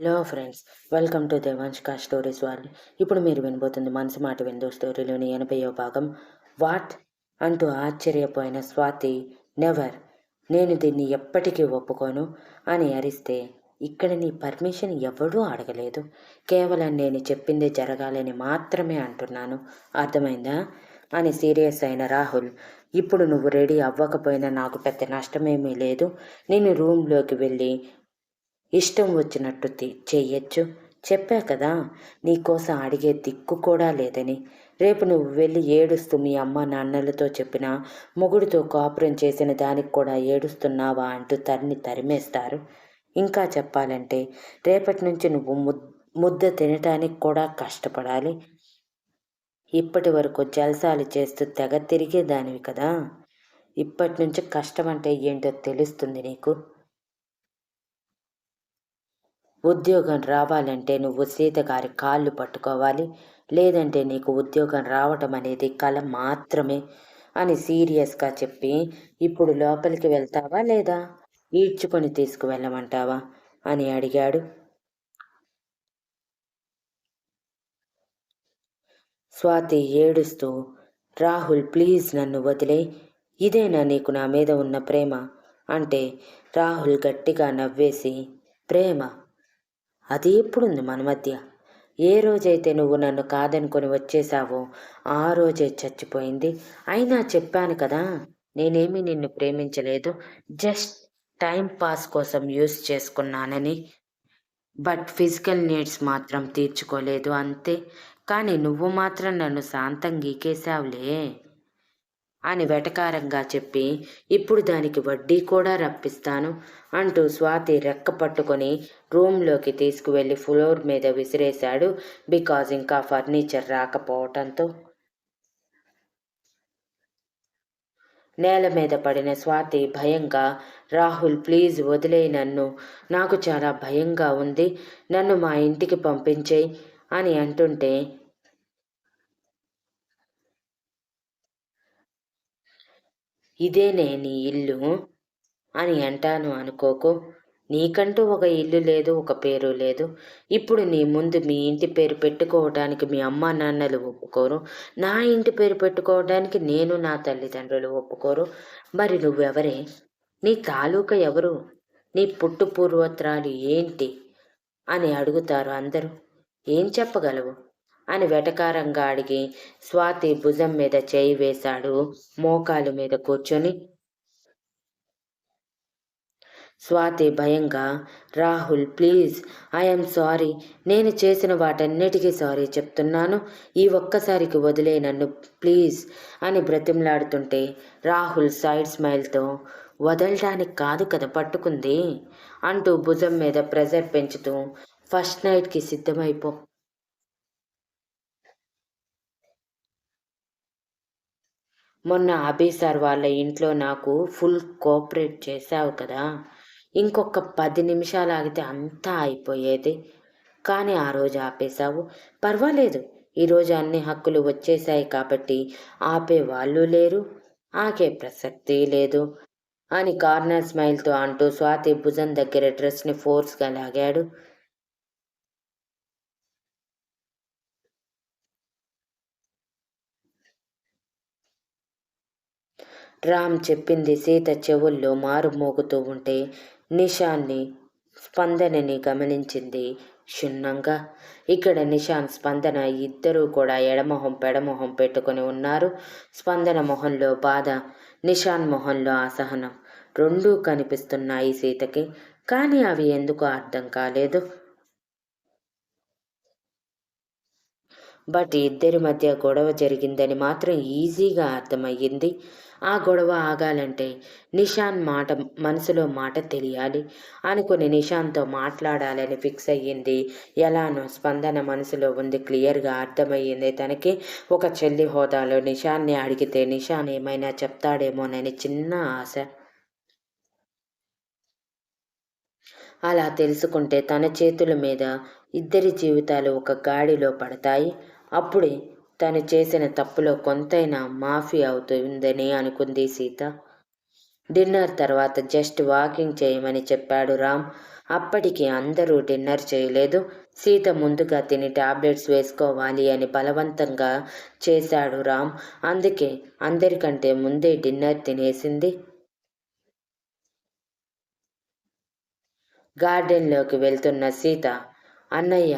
Hello friends welcome to దేవాంష్కా stories వాళ్ళు ఇప్పుడు మీరు వినబోతుంది మనసు మాట విందో స్టోరీలోని ఎనభైవ భాగం. వాట్? అంటూ ఆశ్చర్యపోయిన స్వాతి నెవర్ నేను దీన్ని ఎప్పటికీ ఒప్పుకోను అని అరిస్తే ఇక్కడ నీ పర్మిషన్ ఎవడూ అడగలేదు. కేవలం నేను చెప్పింది జరగాలని మాత్రమే అంటున్నాను. అర్థమైందా? అని సీరియస్ అయిన రాహుల్ ఇప్పుడు నువ్వు రెడీ అవ్వకపోయినా నాకు పెద్ద నష్టమేమీ లేదు. నేను రూమ్లోకి వెళ్ళి ఇష్టం వచ్చినట్టు చేయొచ్చు చెప్పా కదా నీకోసం అడిగే దిక్కు కూడా లేదని. రేపు నువ్వు వెళ్ళి ఏడుస్తూ మీ అమ్మ నాన్నలతో చెప్పిన మొగుడితో కాపురం చేసిన దానికి కూడా ఏడుస్తున్నావా అంటూ తరిని తరిమేస్తారు. ఇంకా చెప్పాలంటే రేపటి నుంచి నువ్వు ముద్ద తినటానికి కూడా కష్టపడాలి. ఇప్పటి వరకు జలసాలు చేస్తూ తెగ తిరిగేదానివి కదా. ఇప్పటి నుంచి కష్టం అంటే ఏంటో తెలుస్తుంది నీకు? ఉద్యోగం రావాలంటే నువ్వు సీత గారి కాళ్ళు పట్టుకోవాలి. లేదంటే నీకు ఉద్యోగం రావటం అనేది కళ మాత్రమే అని సీరియస్గా చెప్పి ఇప్పుడు లోపలికి వెళ్తావా లేదా? ఈడ్చుకొని తీసుకువెళ్ళమంటావా? అని అడిగాడు. స్వాతి ఏడుస్తూ రాహుల్ ప్లీజ్ నన్ను వదిలే ఇదేనా నీకు నా మీద ఉన్న ప్రేమ? అంటే రాహుల్ గట్టిగా నవ్వేసి ప్రేమ? అది ఎప్పుడుంది మన మధ్య? ఏ రోజైతే నువ్వు నన్ను కాదనుకొని వచ్చేసావో ఆ రోజే చచ్చిపోయింది. అయినా చెప్పాను కదా నేనేమీ నిన్ను ప్రేమించలేదు. జస్ట్ టైం పాస్ కోసం యూస్ చేసుకున్నానని. బట్ ఫిజికల్ నీడ్స్ మాత్రం తీర్చుకోలేదు అంతే. కానీ నువ్వు మాత్రం నన్ను శాంతం గీకేశావులే. అని వెటకారంగా చెప్పి ఇప్పుడు దానికి వడ్డీ కూడా రప్పిస్తాను అంటూ స్వాతి రెక్క పట్టుకొని రూమ్లోకి తీసుకువెళ్ళి ఫ్లోర్ మీద విసిరేశాడు బికాజ్ ఇంకా ఫర్నిచర్ రాకపోవటంతో. నేల మీద పడిన స్వాతి భయంగా రాహుల్ ప్లీజ్ వదిలే నన్ను. నాకు చాలా భయంగా ఉంది. నన్ను మా ఇంటికి పంపించేయి అని అంటుంటే ఇదేనే నీ ఇల్లు అని అంటాను అనుకోకు. నీకంటూ ఒక ఇల్లు లేదు ఒక పేరు లేదు. ఇప్పుడు నీ ముందు మీ ఇంటి పేరు పెట్టుకోవడానికి మీ అమ్మా నాన్నలు ఒప్పుకోరు. నా ఇంటి పేరు పెట్టుకోవడానికి నేను నా తల్లిదండ్రులు ఒప్పుకోరు. మరి నువ్వెవరే? నీ తాలూకా ఎవరు? నీ పుట్టు పూర్వత్రాలు ఏంటి? అని అడుగుతారు అందరూ. ఏం చెప్పగలవు? అని వెటకారంగా అడిగి స్వాతి భుజం మీద చేయి వేశాడు. మోకాలు మీద కూర్చొని స్వాతి భయంగా రాహుల్ ప్లీజ్ ఐఎమ్ సారీ. నేను చేసిన వాటన్నిటికీ సారీ చెప్తున్నాను. ఈ ఒక్కసారికి వదిలే నన్ను ప్లీజ్ అని బ్రతిమలాడుతుంటే రాహుల్ సైడ్ స్మైల్తో వదలడానికి కాదు కదా పట్టుకుంది అంటూ భుజం మీద ప్రెజర్ పెంచుతూ ఫస్ట్ నైట్కి సిద్ధమైపో. మొన్న అభి సార్ వాళ్ళ ఇంట్లో నాకు ఫుల్ కోఆపరేట్ చేశావు కదా. ఇంకొక పది నిమిషాలు ఆగితే అంతా అయిపోయేది. కానీ ఆ రోజు ఆపేశావు. పర్వాలేదు. ఈరోజు అన్ని హక్కులు వచ్చేశాయి కాబట్టి ఆపే వాళ్ళు లేరు. ఆకే ప్రసక్తి లేదు అని కార్నర్ స్మైల్తో అంటూ స్వాతి భుజం దగ్గర డ్రెస్ని ఫోర్స్గా లాగాడు. రామ్ చెప్పింది సీత చెవుల్లో మారు మోగుతూ ఉంటే నిషాన్ని స్పందనని గమనించింది క్షుణ్ణంగా. ఇక్కడ నిషాన్ స్పందన ఇద్దరూ కూడా ఎడమొహం పెడమొహం పెట్టుకుని ఉన్నారు. స్పందన మొహంలో బాధ నిషాన్ మొహంలో అసహనం రెండూ కనిపిస్తున్నాయి సీతకి. కానీ అవి ఎందుకు అర్థం కాలేదు. బట్ ఇద్దరి మధ్య గొడవ జరిగిందని మాత్రం ఈజీగా అర్థమయ్యింది. ఆ గొడవ ఆగాలంటే నిషాన్ మాట మనసులో మాట తెలియాలి. అనుకుని నిషాన్తో మాట్లాడాలని ఫిక్స్ అయ్యింది. ఎలానో స్పందన మనసులో ఉంది క్లియర్గా అర్థమయ్యింది. తనకి ఒక చెల్లి హోదాలో నిషాన్ని అడిగితే నిషాన్ ఏమైనా చెప్తాడేమోనని చిన్న ఆశ. అలా తెలుసుకుంటే తన చేతుల మీద ఇద్దరి జీవితాలు ఒక గాడిలో పడతాయి. అప్పుడే తను చేసిన తప్పులో కొంతైనా మాఫీ అవుతుందని అనుకుంది సీత. డిన్నర్ తర్వాత జస్ట్ వాకింగ్ చేయమని చెప్పాడు రామ్. అప్పటికి అందరూ డిన్నర్ చేయలేదు. సీత ముందుగా తిని టాబ్లెట్స్ వేసుకోవాలి అని బలవంతంగా చేశాడు రామ్. అందుకే అందరికంటే ముందే డిన్నర్ తినేసింది. గార్డెన్లోకి వెళ్తున్న సీత అన్నయ్య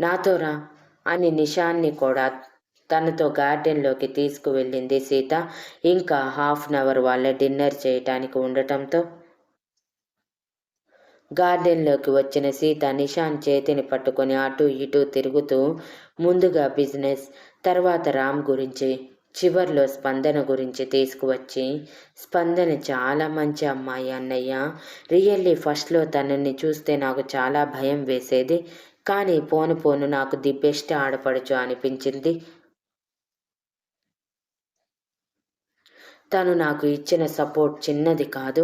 నాతో రా. అని నిషాన్ని కూడా తనతో గార్డెన్లోకి తీసుకువెళ్ళింది సీత. ఇంకా హాఫ్ అన్ అవర్ వాళ్ళ డిన్నర్ చేయటానికి ఉండటంతో గార్డెన్లోకి వచ్చిన సీత నిషాన్ చేతిని పట్టుకొని అటు ఇటు తిరుగుతూ ముందుగా బిజినెస్ తర్వాత రామ్ గురించి చివర్లో స్పందన గురించి తీసుకువచ్చి స్పందన చాలా మంచి అమ్మాయి అన్నయ్య. రియల్లీ ఫస్ట్లో తనని చూస్తే నాకు చాలా భయం వేసేది. కానీ పోను పోను నాకు ది బెస్ట్ ఆడపడుచు అనిపించింది. తను నాకు ఇచ్చిన సపోర్ట్ చిన్నది కాదు.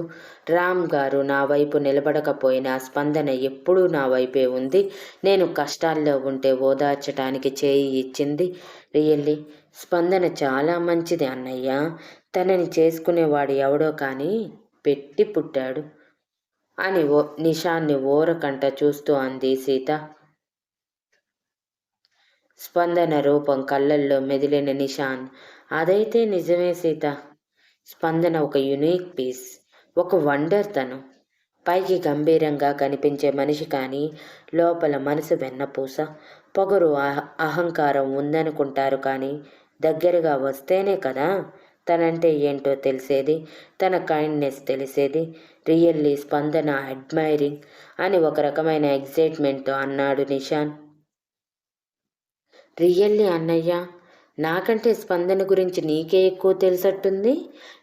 రామ్ గారు నా వైపు నిలబడకపోయినా స్పందన ఎప్పుడూ నా వైపే ఉంది. నేను కష్టాల్లో ఉంటే ఓదార్చడానికి చేయి ఇచ్చింది. రియల్లీ స్పందన చాలా మంచిది అన్నయ్య. తనని చేసుకునేవాడు ఎవడో కానీ పెట్టి పుట్టాడు అని ఓ నిషాన్ని ఓరకంట చూస్తూ అంది సీత. స్పందన రూపం కళ్ళల్లో మెదిలిన నిషాన్. అదైతే నిజమే సీత. స్పందన ఒక యునీక్ పీస్ ఒక వండర్ తను. పైకి గంభీరంగా కనిపించే మనిషి కానీ లోపల మనసు వెన్నపూస పొగరు అహంకారం ఉందనుకుంటారు కానీ దగ్గరగా వస్తేనే కదా? తనంటే ఏంటో తెలిసేది తన కైండ్నెస్ తెలిసేది రియల్లీ స్పందన అడ్మైరింగ్ అని ఒక రకమైన ఎగ్జైట్మెంట్తో అన్నాడు నిషాన్. రియల్లీ అన్నయ్య నాకంటే స్పందన గురించి నీకే ఎక్కువ తెలిసట్టుంది?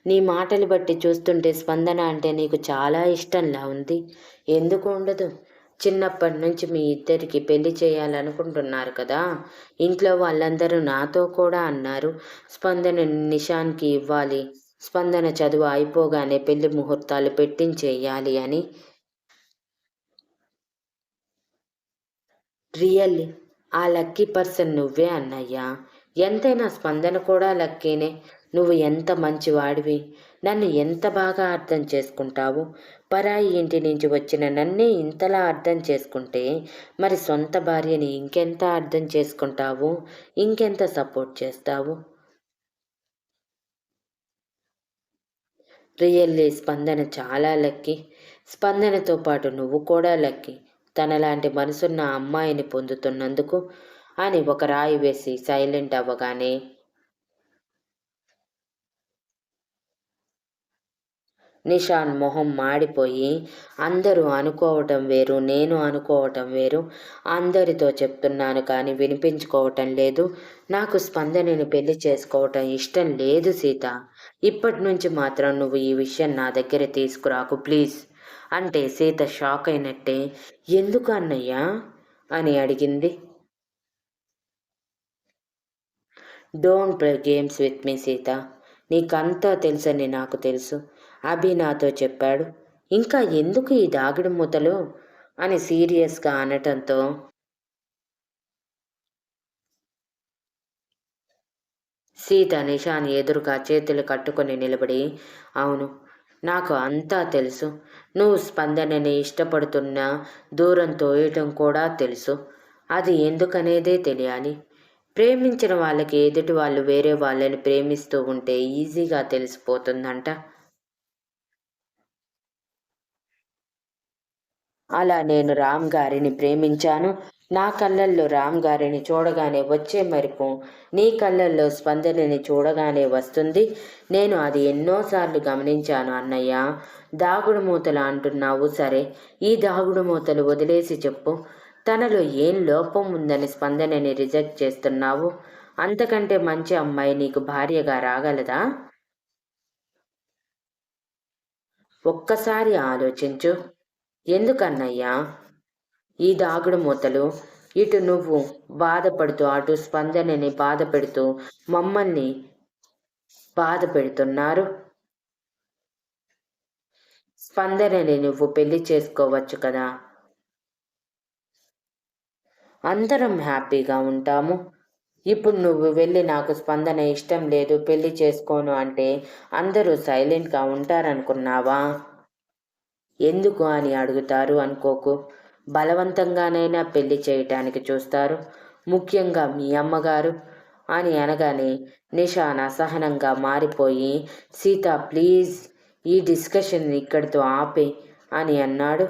నీ మాటలు బట్టి చూస్తుంటే స్పందన అంటే నీకు చాలా ఇష్టంలా ఉంది. ఎందుకు ఉండదు? చిన్నప్పటి నుంచి మీ ఇద్దరికి పెళ్ళి చేయాలనుకుంటున్నారు కదా. ఇంట్లో వాళ్ళందరూ నాతో కూడా అన్నారు. స్పందన నిషాన్కి ఇవ్వాలి. స్పందన చదువు అయిపోగానే పెళ్ళి ముహూర్తాలు పెట్టించేయాలి అని. రియల్లీ ఆ లక్కీ పర్సన్ నువ్వే అన్నయ్యా. ఎంతైనా స్పందన కూడా లక్కీనే. నువ్వు ఎంత మంచివాడివి. నన్ను ఎంత బాగా అర్థం చేసుకుంటావు. పరాయి ఇంటి నుంచి వచ్చిన నన్నే ఇంతలా అర్థం చేసుకుంటే మరి సొంత భార్యని ఇంకెంత అర్థం చేసుకుంటావు? ఇంకెంత సపోర్ట్ చేస్తావు? రియల్లీ స్పందన చాలా లక్కీ. స్పందనతో పాటు నువ్వు కూడా లక్కీ. తనలాంటి మనసున్న అమ్మాయిని పొందుతున్నందుకు అని ఒక రాయి వేసి సైలెంట్ అవ్వగానే నిషాన్ మొహం మాడిపోయి అందరూ అనుకోవటం వేరు నేను అనుకోవటం వేరు అందరితో చెప్తున్నాను కానీ వినిపించుకోవటం లేదు నాకు స్పందనని పెళ్ళి చేసుకోవటం ఇష్టం లేదు సీత. ఇప్పటి నుంచి మాత్రం నువ్వు ఈ విషయం నా దగ్గర తీసుకురాకు ప్లీజ్. అంటే సీత షాక్ అయినట్టే. ఎందుకు అన్నయ్యా? అని అడిగింది. Don't play games with me Sita. నీకంతా తెలుసని నాకు తెలుసు. అభి నాతో చెప్పాడు. ఇంకా ఎందుకు ఈ దాగుడు మూతలు? అని సీరియస్గా అనటంతో సీత నిషాన్ ఎదురుగా చేతులు కట్టుకొని నిలబడి అవును నాకు అంతా తెలుసు. నువ్వు స్పందనని ఇష్టపడుతున్నా దూరం తోయటం కూడా తెలుసు. అది ఎందుకనేదే తెలియాలి. ప్రేమించిన వాళ్ళకి ఎదుటి వాళ్ళు వేరే వాళ్ళని ప్రేమిస్తూ ఉంటే ఈజీగా తెలిసిపోతుందంట. అలా నేను రామ్ గారిని ప్రేమించాను. నా కళ్ళల్లో రామ్ గారిని చూడగానే వచ్చే మరిపు. నీ కళ్ళల్లో స్పందనని చూడగానే వస్తుంది. నేను అది ఎన్నోసార్లు గమనించాను అన్నయ్య. దాగుడు మూతలు అంటున్నావు సరే. ఈ దాగుడు మూతలు వదిలేసి చెప్పు. తనలో ఏం లోపం ఉందని స్పందనని రిజెక్ట్ చేస్తున్నావు? అంతకంటే మంచి అమ్మాయి నీకు భార్యగా రాగలదా? ఒక్కసారి ఆలోచించు. ఎందుకన్నయ్యా? ఈ దాగుడు మూతలు ఇటు నువ్వు బాధపడుతూ అటు స్పందనని బాధ పెడుతూ మమ్మల్ని బాధ పెడుతున్నారు స్పందనని నువ్వు పెళ్ళి చేసుకోవచ్చు కదా. అందరం హ్యాపీగా ఉంటాము. ఇప్పుడు నువ్వు వెళ్ళి నాకు స్పందన ఇష్టం లేదు పెళ్ళి చేసుకోను అంటే అందరూ సైలెంట్గా ఉంటారనుకున్నావా? ఎందుకు అని అడుగుతారు అనుకోకు. బలవంతంగానైనా పెళ్ళి చేయటానికి చూస్తారు. ముఖ్యంగా మీ అమ్మగారు. అని అనగానే నిషాన్ అసహనంగా మారిపోయి సీత ప్లీజ్ ఈ డిస్కషన్ ఇక్కడితో ఆపే అని అన్నాడు.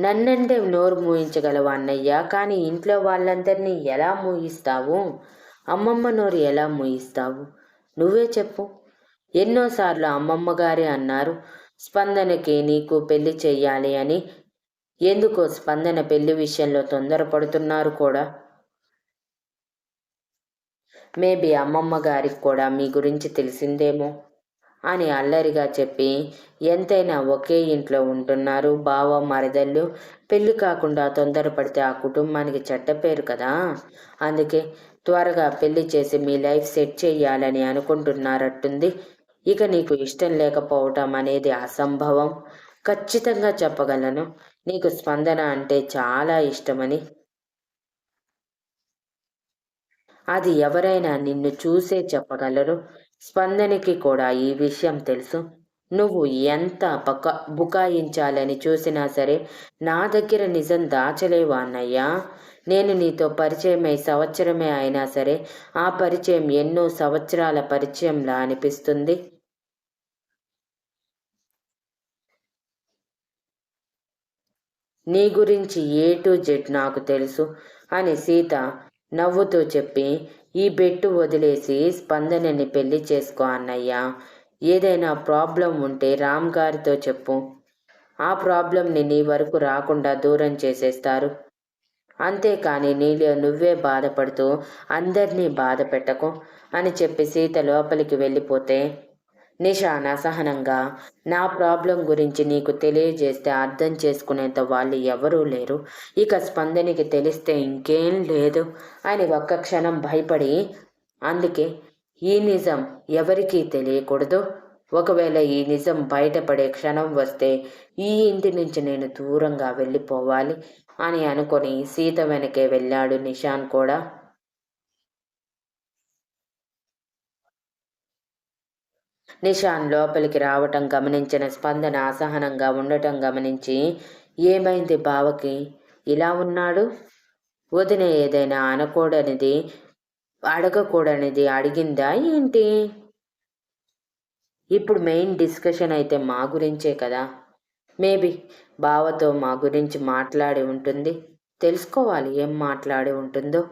నన్నంటే నోరు మూయించగలవు అన్నయ్య? కానీ ఇంట్లో వాళ్ళందరినీ ఎలా మూయిస్తావు? అమ్మమ్మ నోరు ఎలా మూయిస్తావు? నువ్వే చెప్పు. ఎన్నోసార్లు అమ్మమ్మ గారే అన్నారు. స్పందనకి నీకు పెళ్ళి చెయ్యాలి అని ఎందుకో స్పందన పెళ్ళి విషయంలో తొందరపడుతున్నారు కూడా. మేబీ అమ్మమ్మ గారికి కూడా మీ గురించి తెలిసిందేమో అని అల్లరిగా చెప్పి ఎంతైనా ఒకే ఇంట్లో ఉంటున్నారు బావ మరదళ్ళు. పెళ్ళి కాకుండా తొందరపడితే ఆ కుటుంబానికి చెడ్డ పేరు కదా. అందుకే త్వరగా పెళ్ళి చేసి మీ లైఫ్ సెట్ చేయాలని అనుకుంటున్నారట్టుంది ఇక నీకు ఇష్టం లేకపోవటం అనేది అసంభవం. ఖచ్చితంగా చెప్పగలను. నీకు స్పందన అంటే చాలా ఇష్టమని. అది ఎవరైనా నిన్ను చూసే చెప్పగలరు. స్పందనకి కూడా ఈ విషయం తెలుసు. నువ్వు ఎంత బక బుకాయించాలని చూసినా సరే నా దగ్గర నిజం దాచలేవా అన్నయ్యా. నేను నీతో పరిచయమై సంవత్సరమే అయినా సరే ఆ పరిచయం ఎన్నో సంవత్సరాల పరిచయంలా అనిపిస్తుంది. నీ గురించి ఏ టు జెడ్ నాకు తెలుసు అని సీత నవ్వుతూ చెప్పి ఈ బెట్టు వదిలేసి స్పందనని పెళ్ళి చేసుకో అన్నయ్యా. ఏదైనా ప్రాబ్లం ఉంటే రామ్ గారితో చెప్పు. ఆ ప్రాబ్లంని నీ వరకు రాకుండా దూరం చేసేస్తారు. అంతేకాని నీలో నువ్వే బాధపడుతూ అందరినీ బాధ పెట్టకు అని చెప్పి సీత లోపలికి వెళ్ళిపోతే నిషాన్ అసహనంగా నా ప్రాబ్లం గురించి నీకు తెలియజేస్తే అర్థం చేసుకునేంత వాళ్ళు ఎవరూ లేరు. ఇక స్పందనకి తెలిస్తే ఇంకేం లేదు అని ఒక్క క్షణం భయపడి అందుకే ఈ నిజం ఎవరికీ తెలియకూడదు. ఒకవేళ ఈ నిజం బయటపడే క్షణం వస్తే ఈ ఇంటి నుంచి నేను దూరంగా వెళ్ళిపోవాలి అని అనుకొని సీత వెనకే వెళ్ళాడు నిషాన్ కూడా. నిషాన్ లోపలికి రావటం గమనించిన స్పందన అసహనంగా ఉండటం గమనించి ఏమైంది బావకి? ఇలా ఉన్నాడు? వదిన ఏదైనా అనకూడనిది అడగకూడనిది. అడిగిందా ఏంటి? ఇప్పుడు మెయిన్ డిస్కషన్ అయితే మా గురించే కదా. మేబీ బావతో మా గురించి మాట్లాడి ఉంటుంది. తెలుసుకోవాలి ఏం మాట్లాడి ఉంటుందో.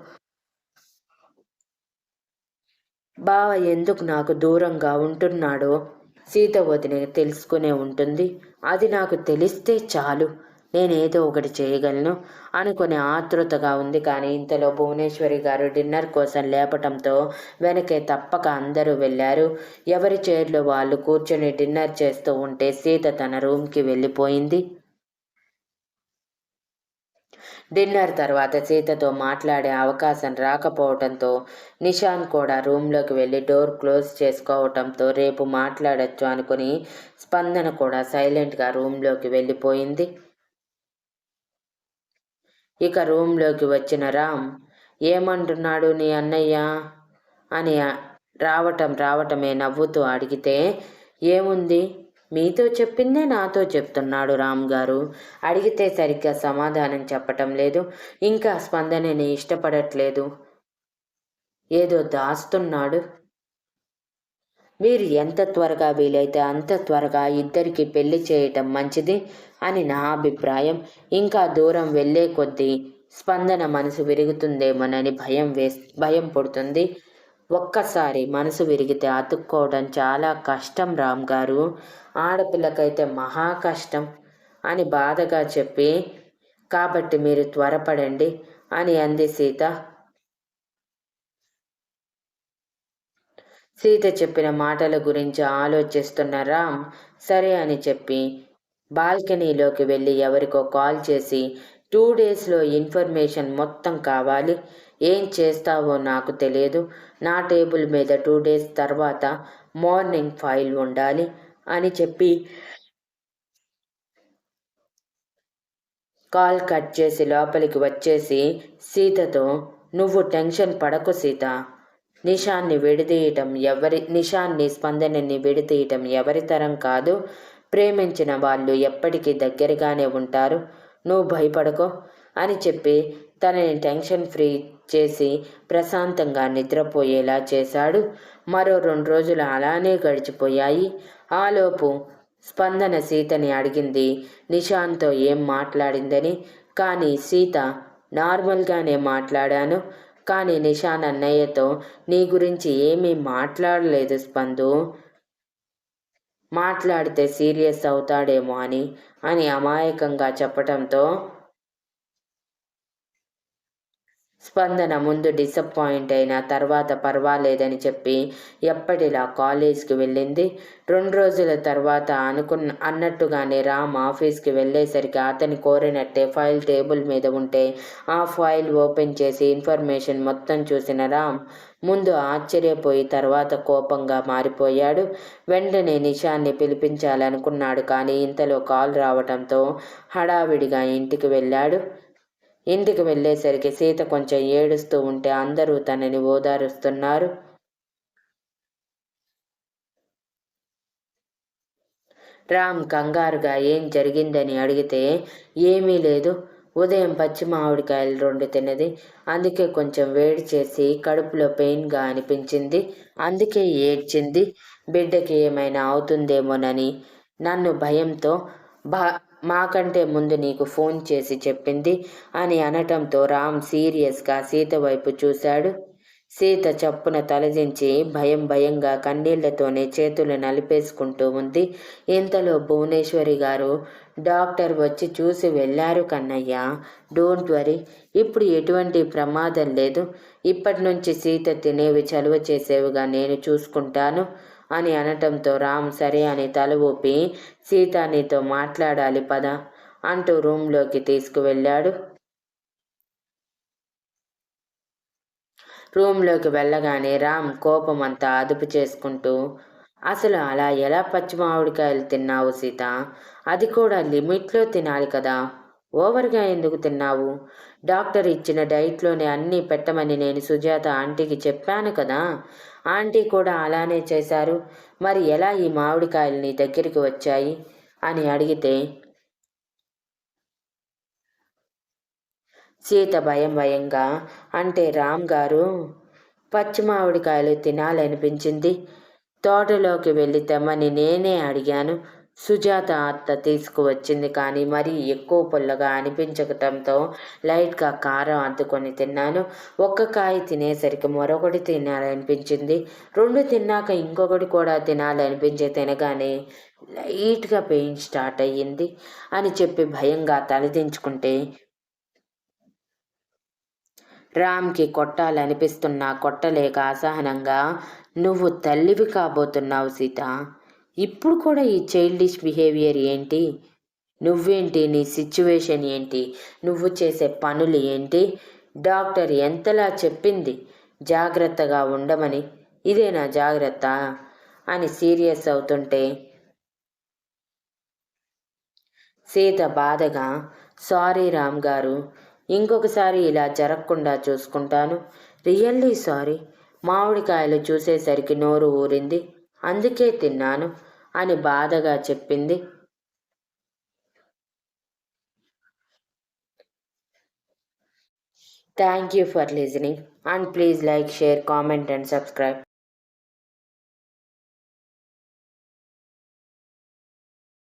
బావ ఎందుకు నాకు దూరంగా ఉంటున్నాడో సీత వదిన తెలుసుకునే ఉంటుంది. అది నాకు తెలిస్తే చాలు. నేనేదో ఒకటి చేయగలను అనుకుని ఆతృతగా ఉంది కానీ ఇంతలో భువనేశ్వరి గారు డిన్నర్ కోసం లేపటంతో వెనకే తప్పక అందరూ వెళ్ళారు. ఎవరి చైర్లో వాళ్ళు కూర్చొని డిన్నర్ చేస్తూ ఉంటే సీత తన రూమ్కి వెళ్ళిపోయింది. డిన్నర్ తర్వాత సీతతో మాట్లాడే అవకాశం రాకపోవడంతో నిషాంత్ కూడా రూమ్లోకి వెళ్ళి డోర్ క్లోజ్ చేసుకోవటంతో రేపు మాట్లాడచ్చు అనుకుని స్పందన కూడా సైలెంట్గా రూమ్లోకి వెళ్ళిపోయింది. ఇక రూమ్లోకి వచ్చిన రామ్ ఏమంటున్నాడు నీ అన్నయ్య? అని రావటం రావటమే నవ్వుతూ అడిగితే ఏముంది? మీతో చెప్పిందే నాతో చెప్తున్నాడు రామ్ గారు. అడిగితే సరిగ్గా సమాధానం చెప్పటం లేదు ఇంకా స్పందనని ఇష్టపడట్లేదు. ఏదో దాస్తున్నాడు. మీరు ఎంత త్వరగా వీలైతే అంత త్వరగా ఇద్దరికి పెళ్ళి చేయటం మంచిది. అని నా అభిప్రాయం. ఇంకా దూరం వెళ్ళే కొద్దీ స్పందన మనసు విరుగుతుందేమోనని భయం వే భయం పుడుతుంది. ఒక్కసారి మనసు విరిగితే అతుక్కోవడం చాలా కష్టం రామ్ గారు. ఆడపిల్లకైతే మహా కష్టం అని బాధగా చెప్పి కాబట్టి మీరు త్వరపడండి అని అంది సీత. సీత చెప్పిన మాటల గురించి ఆలోచిస్తున్న రామ్ సరే అని చెప్పి బాల్కనీలోకి వెళ్ళి ఎవరికో కాల్ చేసి టూ డేస్లో ఇన్ఫర్మేషన్ మొత్తం కావాలి. ఏం చేస్తావో నాకు తెలియదు. నా టేబుల్ మీద టూ డేస్ తర్వాత మార్నింగ్ ఫైల్ ఉండాలి అని చెప్పి కాల్ కట్ చేసి లోపలికి వచ్చేసి సీతతో నువ్వు టెన్షన్ పడకు సీత. నిషాన్ని విడదీయటం ఎవరి నిషాన్ని స్పందనని విడదీయటం ఎవరి తరం కాదు. ప్రేమించిన వాళ్ళు ఎప్పటికీ దగ్గరగానే ఉంటారు. నువ్వు భయపడకో అని చెప్పి తనని టెన్షన్ ఫ్రీ చేసి ప్రశాంతంగా నిద్రపోయేలా చేశాడు. మరో రెండు రోజులు అలానే గడిచిపోయాయి. ఆలోపు స్పందన సీతని అడిగింది. నిషాన్తో ఏం మాట్లాడిందని. కానీ సీత నార్మల్గానే మాట్లాడాను. కానీ నిషాన్ అన్నయ్యతో నీ గురించి ఏమీ మాట్లాడలేదు స్పందు. మాట్లాడితే సీరియస్ అవుతాడేమో అని అని అమాయకంగా చెప్పటంతో స్పందన ముందు డిసప్పాయింట్ అయిన తర్వాత పర్వాలేదని చెప్పి ఎప్పటిలా కాలేజ్కి వెళ్ళింది. రెండు రోజుల తర్వాత అనుకున్న అన్నట్టుగానే రామ్ ఆఫీస్కి వెళ్ళేసరికి అతని కోరినట్టే ఫైల్ టేబుల్ మీద ఉంటే ఆ ఫైల్ ఓపెన్ చేసి ఇన్ఫర్మేషన్ మొత్తం చూసిన రామ్ ముందు ఆశ్చర్యపోయి తర్వాత కోపంగా మారిపోయాడు. వెంటనే నిషాన్ని పిలిపించాలనుకున్నాడు కానీ ఇంతలో కాల్ రావడంతో హడావిడిగా ఇంటికి వెళ్ళాడు. ఇంటికి వెళ్ళేసరికి సీత కొంచెం ఏడుస్తూ ఉంటే అందరూ తనని ఓదారుస్తున్నారు. రామ్ కంగారుగా ఏం జరిగిందని అడిగితే ఏమీ లేదు. ఉదయం పచ్చి మామిడికాయలు రెండు తిన్నది. అందుకే కొంచెం వేడి చేసి కడుపులో పెయిన్గా అనిపించింది. అందుకే ఏడ్చింది. బిడ్డకి ఏమైనా అవుతుందేమోనని నన్ను భయంతో బా మాకంటే ముందు నీకు ఫోన్ చేసి చెప్పింది అని అనటంతో రామ్ సీరియస్గా సీత వైపు చూశాడు. సీత చప్పున తలదించి భయం భయంగా కన్నీళ్ళతోనే చేతులు నలిపేసుకుంటూ ఉంది. ఇంతలో భువనేశ్వరి గారు డాక్టర్ వచ్చి చూసి వెళ్ళారు కన్నయ్య. డోంట్ వరీ ఇప్పుడు ఎటువంటి ప్రమాదం లేదు. ఇప్పటి నుంచి సీత తినేవి చలువ చేసేవిగా నేను చూసుకుంటాను. అని అనటంతో రామ్ సరే అని తల ఊపి సీత నీతో మాట్లాడాలి పద అంటూ రూమ్లోకి తీసుకువెళ్ళాడు. రూమ్లోకి వెళ్ళగానే రామ్ కోపం అంతా అదుపు చేసుకుంటూ అసలు అలా ఎలా పచ్చి మామిడికాయలు తిన్నావు సీత? అది కూడా లిమిట్లో తినాలి కదా. ఓవర్గా ఎందుకు తిన్నావు? డాక్టర్ ఇచ్చిన డైట్లోనే అన్నీ పెట్టమని నేను సుజాత ఆంటీకి చెప్పాను కదా. ఆంటీ కూడా అలానే చేశారు. మరి ఎలా ఈ మామిడికాయలు నీ దగ్గరికి వచ్చాయి? అని అడిగితే సీత భయం భయంగా అంటే రామ్ గారు పచ్చి మామిడికాయలు తినాలనిపించింది. తోటలోకి వెళ్ళి తెమ్మని నేనే అడిగాను. సుజాత అత్త తీసుకువచ్చింది కానీ మరీ ఎక్కువ పుల్లగా అనిపించటంతో లైట్గా కారం అద్దుకొని తిన్నాను. ఒక్క కాయ తినేసరికి మరొకటి తినాలనిపించింది. రెండు తిన్నాక ఇంకొకటి కూడా తినాలనిపించే తినగానే లైట్గా పెయిన్ స్టార్ట్ అయ్యింది అని చెప్పి భయంగా తలదించుకుంటే రామ్కి కొట్టాలనిపిస్తున్నా కొట్టలేక అసహనంగా నువ్వు తల్లివి కాబోతున్నావు సీత. ఇప్పుడు కూడా ఈ చైల్డిష్ బిహేవియర్ ఏంటి? నువ్వేంటి? నీ సిచ్యువేషన్ ఏంటి? నువ్వు చేసే పనులు ఏంటి? డాక్టర్ ఎంతలా చెప్పింది? జాగ్రత్తగా ఉండమని. ఇదేనా జాగ్రత్త అని సీరియస్ అవుతుంటే సీత బాధగా సారీ రామ్ గారు ఇంకొకసారి ఇలా జరగకుండా చూసుకుంటాను. Really sorry. మామిడికాయలు చూసేసరికి నోరు ఊరింది. అందుకే తిన్నాను. అని బాధగా చెప్పింది. Thank you for listening and please like share comment and subscribe